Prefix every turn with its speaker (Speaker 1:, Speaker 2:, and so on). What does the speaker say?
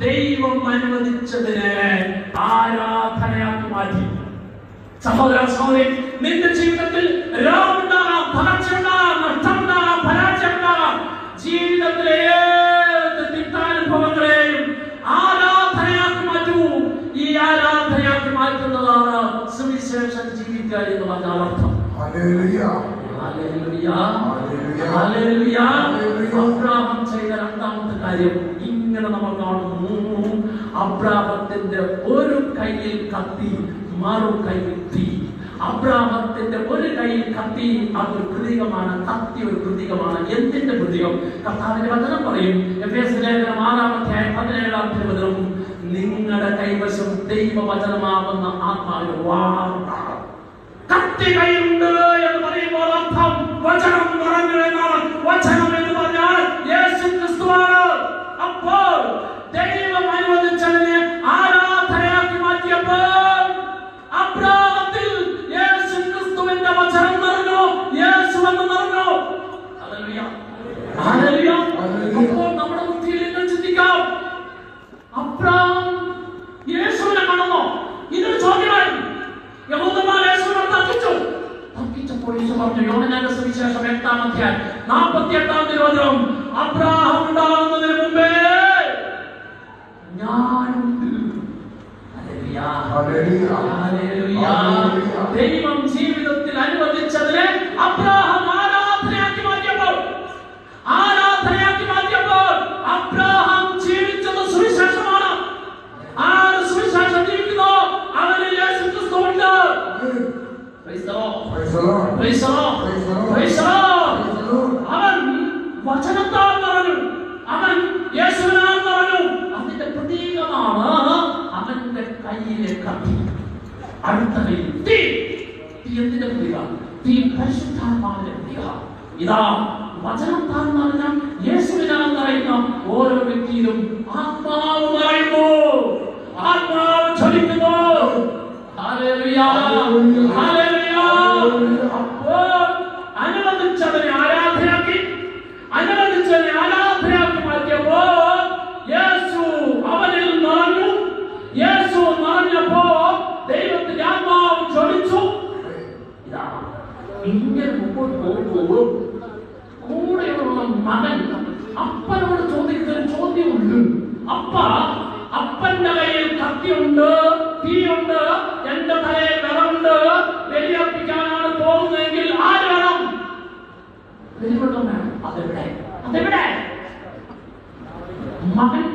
Speaker 1: ദൈവം അനുവദിച്ചതിനെ ആരാധനയാക്കി മാറ്റി. സഹോദര സഹോദരി നിന്റെ ജീവിതത്തിൽ രോഗമുണ്ടാകാം തളർച്ചയുണ്ടാകാം നഷ്ടമുണ്ടാകാം പരാജയമുണ്ടാകാം ജീവിതത്തിലെ ഏത് തിക്താനുഭവങ്ങളെയും ആരാധനയാക്കി ഈ ആരാധനയാക്കി മാറ്റുന്നതാണ് സുവിശേഷം ജീവിക്കുക എന്ന് പറഞ്ഞ അർത്ഥം അബ്രാഹം ചെയ്ത രണ്ടാമത്തെ കാര്യം ഇങ്ങനെ നമ്മൾ കാണുന്നു. അബ്രാഹത്തിന്റെ ഒരു കയ്യിൽ കത്തി മറു കയ്യിൽ തീ. അബ്രാഹത്തിന്റെ ഒരു കയ്യിൽ കത്തി അതൊരു പ്രതീകമാണ്. കത്തി ഒരു പ്രതീകമാണ്. എന്തിന്റെ പ്രതീകം? കർത്താവിന്റെ വചനം പറയും. ലേഖനം ആറാമധ്യായ പതിനേഴാം വചനം നിങ്ങളുടെ കൈവശം ദൈവവചനമാവുന്ന ആത്മാവിന്റെ വാർത്ത കത്തി കൈയുണ്ട് യേശു പറഞ്ഞു യോഹന്നാന്റെ സുവിശേഷം എട്ടാം അധ്യായം നാൽപ്പത്തി എട്ടാം തിരുവചനം. അബ്രാഹം ഉണ്ടാകുന്നതിന് മുമ്പേ ഞാനുണ്ട്. ദൈവം അവൻ വചനത്താൽ നിറഞ്ഞു അവൻ യേശുവിനാൽ നിറഞ്ഞു അതിന്റെ പ്രതീകമാണ് അവന്റെ കയ്യിലെ കത്തി. അടുത്ത കയ്യിൽ തീ. തീ എന്തിന്റെ പ്രതീക? തീ പരിശുദ്ധാത്മാവിന്റെ പ്രതീക. ഇതാ വചനത്താൽ നിറഞ്ഞ യേശുവിനാൽ നിറയുന്ന ഓരോ വ്യക്തിയിലും ആത്മാവ് ഇങ്ങനെ മുമ്പോട്ട് പോകുമ്പോൾ കൂടെയുള്ള മകൻ അപ്പനോട് ചോദിക്കുന്ന ചോദ്യമുണ്ട്. അപ്പ അപ്പന്റെ കയ്യിൽ കത്തിയുണ്ട് തീയുണ്ട് എന്റെ തലയിൽ വിറവുണ്ട് വെടിയപ്പിക്കാനാണ് പോകുന്നതെങ്കിൽ ആര് വേണം? അതെവിടെ? അതെവിടെ? വളരെ